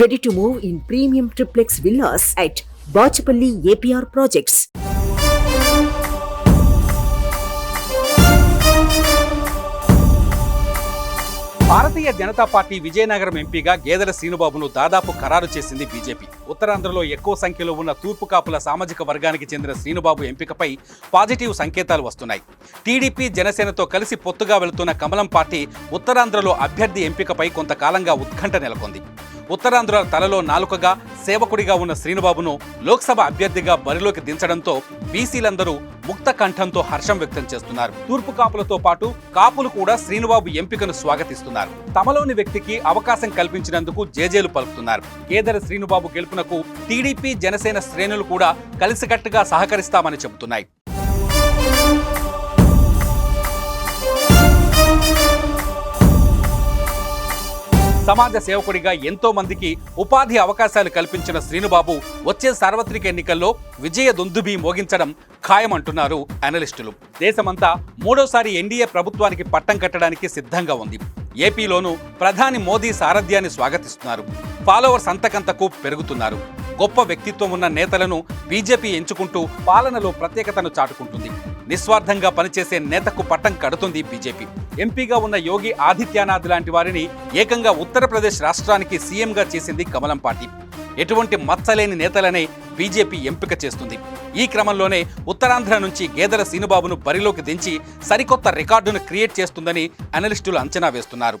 Ready to move in premium triplex villas at Bachapalli APR Projects. Bharatiya Janata party Vizianagaram ఎంపీగా గేదెల శ్రీనుబాబును దాదాపు ఖరారు చేసింది BJP. ఉత్తరాంధ్రలో ఎక్కువ సంఖ్యలో ఉన్న తూర్పు కాపుల సామాజిక వర్గానికి చెందిన శ్రీనుబాబు ఎంపికపై పాజిటివ్ సంకేతాలు వస్తున్నాయి. టీడీపీ జనసేనతో కలిసి పొత్తుగా వెళుతున్న కమలం పార్టీ ఉత్తరాంధ్రలో అభ్యర్థి ఎంపికపై కొంతకాలంగా ఉత్కంఠ నెలకొంది. ఉత్తరాంధ్ర తలలో నాలుకగా సేవకుడిగా ఉన్న శ్రీనుబాబును లోక్సభ అభ్యర్థిగా బరిలోకి దించడంతో బీసీలందరూ ముక్త కంఠంతో హర్షం వ్యక్తం చేస్తున్నారు. తూర్పు కాపులతో పాటు కాపులు కూడా శ్రీనుబాబు ఎంపికను స్వాగతిస్తున్నారు. తమలోని వ్యక్తికి అవకాశం కల్పించినందుకు జేజేలు పలుకుతున్నారు. కేదర శ్రీనుబాబు గెలుపునకు టీడీపీ జనసేన శ్రేణులు కూడా కలిసికట్టుగా సహకరిస్తామని చెబుతున్నాయి. సమాజ సేవకుడిగా ఎంతో మందికి ఉపాధి అవకాశాలు కల్పించిన శ్రీనుబాబు వచ్చే సార్వత్రిక ఎన్నికల్లో విజయ దొందుబి మోగించడం ఖాయమంటున్నారు అనలిస్టులు దేశమంతా మూడోసారి ఎన్డీఏ ప్రభుత్వానికి పట్టం కట్టడానికి సిద్ధంగా ఉంది. ఏపీలోనూ ప్రధాని మోదీ సారథ్యాన్ని స్వాగతిస్తున్నారు. ఫాలోవర్స్ అంతకంతకు పెరుగుతున్నారు. గొప్ప వ్యక్తిత్వం ఉన్న నేతలను బీజేపీ ఎంచుకుంటూ పాలనలో ప్రత్యేకతను చాటుకుంటుంది. నిస్వార్థంగా పనిచేసే నేతకు పట్టం కడుతుంది బీజేపీ. ఎంపీగా ఉన్న యోగి ఆదిత్యనాథ్ లాంటి వారిని ఏకంగా ఉత్తరప్రదేశ్ రాష్ట్రానికి సీఎంగా చేసింది కమలం పార్టీ. ఎటువంటి మచ్చలేని నేతలనే బీజేపీ ఎంపిక చేస్తుంది. ఈ క్రమంలోనే ఉత్తరాంధ్ర నుంచి గేదెల సీనుబాబును బరిలోకి దించి సరికొత్త రికార్డును క్రియేట్ చేస్తుందని అనలిస్టులు అంచనా వేస్తున్నారు.